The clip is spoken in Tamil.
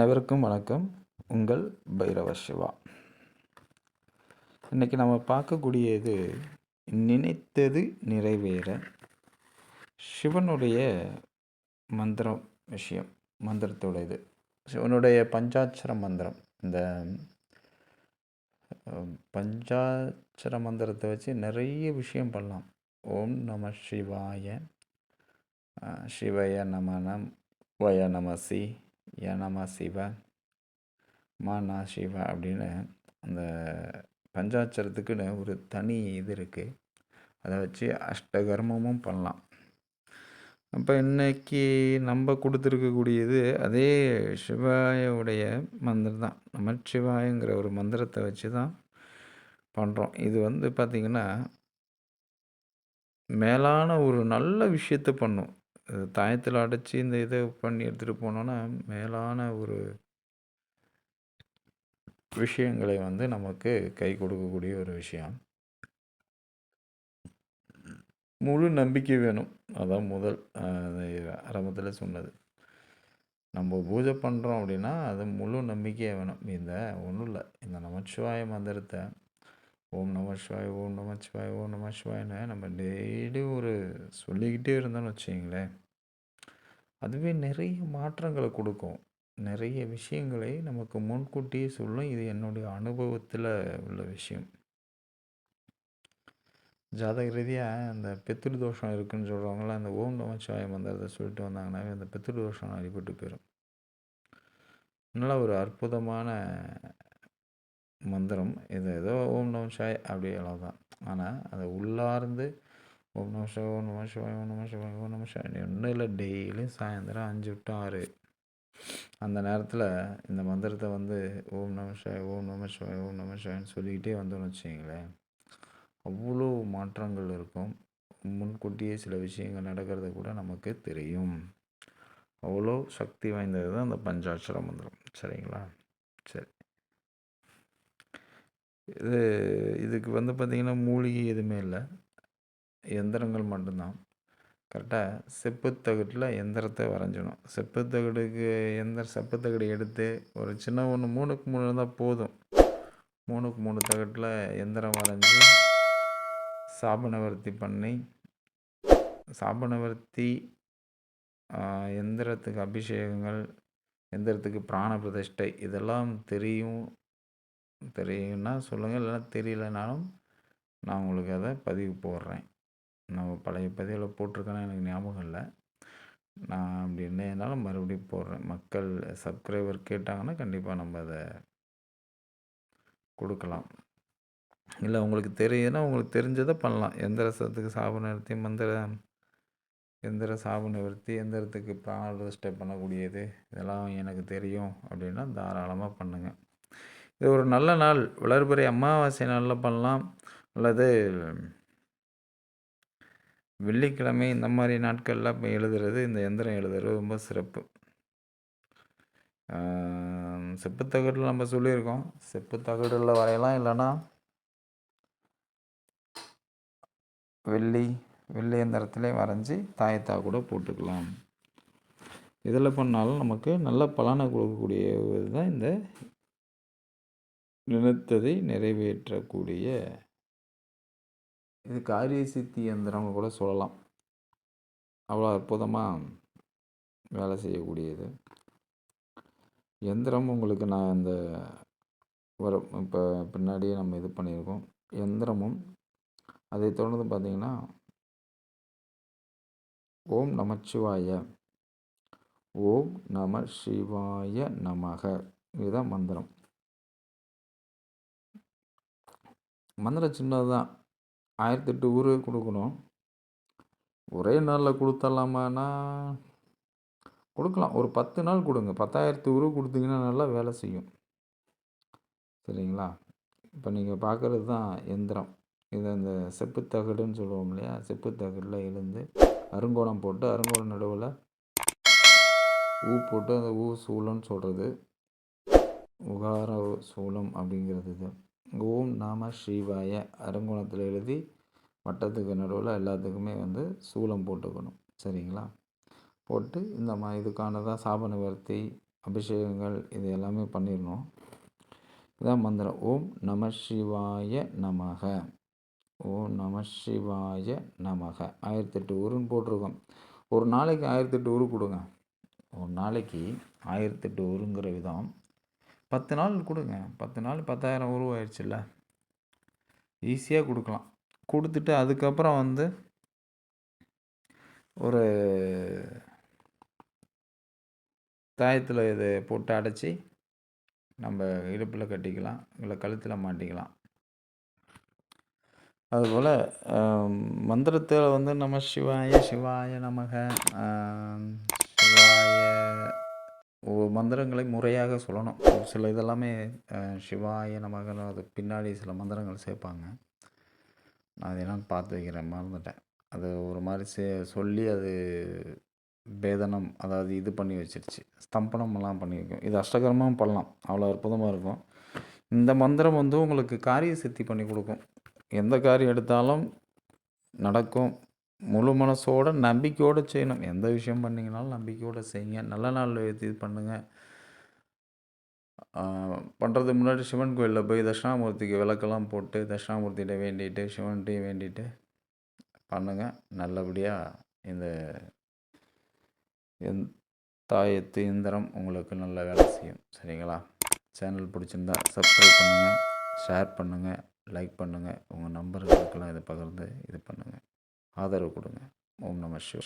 அனைவருக்கும் வணக்கம். உங்கள் பைரவ சிவா. இன்றைக்கி நம்ம பார்க்கக்கூடியது நினைத்தது நிறைவேற சிவனுடைய மந்திரம் விஷயம் மந்திரத்தோட இது சிவனுடைய பஞ்சாட்சர மந்திரம். இந்த பஞ்சாட்சர மந்திரத்தை வச்சு நிறைய விஷயம் பண்ணலாம். ஓம் நம சிவாய சிவய நம வய நமசி ஏனாமா ய நம சிவ மானா சிவ அப்படின்னு அந்த பஞ்சாட்சரத்துக்குன்னு ஒரு தனி இது இருக்குது அதை வச்சு அஷ்டகர்மமும் பண்ணலாம். அப்போ இன்றைக்கி நம்ம கொடுத்துருக்கக்கூடியது அதே சிவாயுடைய மந்திரம் தான். நமச்சிவாயங்கிற ஒரு மந்திரத்தை வச்சு தான் பண்ணுறோம் இது வந்து பார்த்திங்கன்னா மேலான ஒரு நல்ல விஷயத்தை பண்ணும். தாயத்தில் அடைச்சி இந்த இதை பண்ணி எடுத்துகிட்டு போனோன்னா மேலான ஒரு விஷயங்களை வந்து நமக்கு கை கொடுக்கக்கூடிய ஒரு விஷயம். முழு நம்பிக்கை வேணும். அதான் முதல் ஆரம்பத்தில் சொன்னது. நம்ம பூஜை பண்ணுறோம் அப்படின்னா அது முழு நம்பிக்கையாக வேணும். இந்த ஒன்றும் இல்லை இந்த நமச்சிவாய மந்திரத்தை ஓம் நம சிவாய் ஓம் நம சிவாய் ஓம் நம சிவாயன்னு நம்ம டெய்லி ஒரு சொல்லிக்கிட்டே இருந்தோம்னு வச்சிங்களேன் அதுவே நிறைய மாற்றங்களை கொடுக்கும். நிறைய விஷயங்களை நமக்கு முன்கூட்டியே சொல்லும். இது என்னுடைய அனுபவத்தில் உள்ள விஷயம். ஜாதக ரீதியாக அந்த பித்திரு தோஷம் இருக்குன்னு சொல்கிறவங்களாம் அந்த ஓம் நமச்சிவாய மந்திரத்தை சொல்லிட்டு வந்தாங்கன்னாவே அந்த பித்திரு தோஷம் அடிபட்டு போயிடும் நல்ல ஒரு அற்புதமான மந்திரம் இது ஏதோ ஓம் நம சிவாய அப்படி அவ்வளோதான் ஆனால் அதை உள்ளார்ந்து ஓம் நம சிவாய ஓம் நம சிவாய் ஓம் நம சிவாய் ஓம் நம சிவாய ஒன்றும் இல்லை டெய்லியும் சாயந்தரம் அஞ்சு விட்டு ஆறு. அந்த நேரத்தில் இந்த மந்திரத்தை வந்து ஓம் நம சிவாய ஓம் நம சிவாய் ஓம் நம சிவாய்னு சொல்லிக்கிட்டே வந்தோம்னு வச்சிங்களேன் அவ்வளோ மாற்றங்கள் இருக்கும். முன்கூட்டியே சில விஷயங்கள் நடக்கிறது கூட நமக்கு தெரியும். அவ்வளோ சக்தி வாய்ந்தது தான் அந்த பஞ்சாட்சர மந்திரம். சரிங்களா? சரி. இது இதுக்கு வந்து பார்த்திங்கன்னா மூலிகை எதுவுமே இல்லை. எந்திரங்கள் மட்டும்தான். கரெக்டாக செப்புத்தகட்டில் எந்திரத்தை வரைஞ்சிடணும். செப்புத்தகடுக்கு எந்திர செப்புத்தகடு எடுத்து ஒரு சின்ன ஒன்று மூணுக்கு மூணு இருந்தால் போதும். மூணுக்கு மூணு தகட்டில் எந்திரம் வரைஞ்சி சாபனவர்த்தி பண்ணி சாபனவர்த்தி எந்திரத்துக்கு அபிஷேகங்கள் எந்திரத்துக்கு பிராண பிரதிஷ்டை இதெல்லாம் தெரியும். தெரியும்னா சொல்லுங்கள் இல்லைன்னா தெரியலனாலும் நான் உங்களுக்கு அதை பதிவு போடுறேன். நம்ம பழைய பதிவில் போட்டிருக்கேன்னா எனக்கு ஞாபகம் இல்லை. நான் அப்படி இல்லைனாலும் மறுபடியும் போடுறேன். மக்கள் சப்ஸ்கிரைபர் கேட்டாங்கன்னா கண்டிப்பாக நம்ம அதை கொடுக்கலாம். இல்லை உங்களுக்கு தெரியுதுன்னா உங்களுக்கு தெரிஞ்சதை பண்ணலாம். எந்திரசத்துக்கு சாப நிறுத்தி மந்திர எந்திர சாப நிவர்த்தி எந்திரத்துக்கு பிராண பிரதிஷ்டை பண்ணக்கூடியது இதெல்லாம் எனக்கு தெரியும் அப்படின்னா தாராளமாக பண்ணுங்கள் இது ஒரு நல்ல நாள். வளர்பிறை அமாவாசை நாளில் பண்ணலாம். அல்லது வெள்ளிக்கிழமை இந்த மாதிரி நாட்களில் இப்போ எழுதுறது இந்த எந்திரம் எழுதுறது ரொம்ப சிறப்பு. செப்புத்தகடில் நம்ம சொல்லியிருக்கோம். செப்புத்தகடில் வரையலாம். இல்லைன்னா வெள்ளி வெள்ளி எந்திரத்திலே வரைஞ்சி தாயத்தா கூட போட்டுக்கலாம். இதில் பண்ணாலும் நமக்கு நல்ல பலனை கொடுக்கக்கூடிய தான் இந்த நினைத்ததை நிறைவேற்றக்கூடிய இது காரிய சித்தி எந்திரம் கூட சொல்லலாம். அவ்வளோ அற்புதமாக வேலை செய்யக்கூடியது. எந்திரம் உங்களுக்கு நான் இந்த வர இப்போ பின்னாடியே நம்ம இது பண்ணியிருக்கோம். எந்திரமும் அதை தொடர்ந்து பார்த்தீங்கன்னா ஓம் நமச்சிவாய ஓம் நம சிவாய நமக. இதுதான் மந்திரம். மந்திரம் சின்னது தான் ஆயிரத்தெட்டு ஊர் கொடுக்கணும். ஒரே நாளில் கொடுத்துடலாமான்னா? கொடுக்கலாம். ஒரு பத்து நாள் கொடுங்க. பத்தாயிரத்து ஊர் கொடுத்தீங்கன்னா நல்லா வேலை செய்யும். சரிங்களா? இப்போ நீங்கள் பார்க்குறது தான் எந்திரம். இது அந்த செப்புத்தகடுன்னு சொல்லுவோம் இல்லையா? செப்புத்தகடில் எழுந்து அருங்கோணம் போட்டு அருங்கோணம் நடுவில் ஊ போட்டு அந்த ஊ சூளம்னு சொல்கிறது உகார சூளம் அப்படிங்கிறது இது. ஓம் நாம ஸ்ரீவாய அருங்கோணத்தில் எழுதி வட்டத்துக்கு நடுவில் எல்லாத்துக்குமே வந்து சூலம் போட்டுக்கணும். சரிங்களா? போட்டு இந்த மா இதுக்கானதான் சாப நிவர்த்தி அபிஷேகங்கள் இது எல்லாமே பண்ணிடணும். இதான் மந்திரம். ஓம் நம சிவாய நமக. ஓம் நம சிவாய நமக. ஆயிரத்தெட்டு ஊருன்னு போட்டிருக்கோம். ஒரு நாளைக்கு ஆயிரத்தெட்டு ஊரு கொடுங்க. ஒரு நாளைக்கு ஆயிரத்தெட்டு ஊருங்கிற விதம் பத்து நாள் கொடுங்க. பத்து நாள் பத்தாயிரம் உருவாயிடுச்சுல்ல ஈஸியாக கொடுக்கலாம். கொடுத்துட்டு அதுக்கப்புறம் வந்து ஒரு தாயத்தில் இதை போட்டு அடைச்சி நம்ம இடுப்பில் கட்டிக்கலாம். இல்லை கழுத்தில் மாட்டிக்கலாம். அதுபோல் மந்திரத்தில் வந்து நம்ம சிவாய சிவாய நமக. சிவாய மந்திரங்களை முறையாக சொல்லணும். ஒரு சில இதெல்லாமே சிவாய நமகன்னு அது பின்னாடி சில மந்திரங்கள் சேர்ப்பாங்க. நான் அது என்னன்னு பார்த்து வைக்கிறேன் மறந்துட்டேன். அது ஒரு மாதிரி சே சொல்லி அது பேதனம் அதாவது இது பண்ணி வச்சிருச்சு. ஸ்தம்பனம் எல்லாம் பண்ணி வைக்கும். இது அஷ்டகரமாக பண்ணலாம். அவ்வளோ அற்புதமாக இருக்கும். இந்த மந்திரம் வந்து உங்களுக்கு காரிய சித்தி பண்ணி கொடுக்கும். எந்த காரியம் எடுத்தாலும் நடக்கும். முழு மனசோட நம்பிக்கையோடு செய்யணும். எந்த விஷயம் பண்ணிங்கனாலும் நம்பிக்கையோடு செய்யுங்க. நல்ல நாளில் இது பண்ணுங்கள் பண்ணுறதுக்கு முன்னாடி சிவன் கோயிலில் போய் தட்சிணாமூர்த்திக்கு விளக்கெல்லாம் போட்டு தட்சிணாமூர்த்திகிட்ட வேண்டிட்டு சிவன்கிட்டையும் வேண்டிட்டு பண்ணுங்கள் நல்லபடியாக இந்த எந் தாயத்து இயந்திரம் உங்களுக்கு நல்ல வேலை செய்யும். சரிங்களா? சேனல் பிடிச்சிருந்தா சப்ஸ்கிரைப் பண்ணுங்கள் ஷேர் பண்ணுங்கள் லைக் பண்ணுங்கள் உங்கள் நம்பர்களுக்கெல்லாம் இதை பகிர்ந்து இது பண்ணுங்கள் ஆதரவு கொடுங்க. ஓம் நம சிவ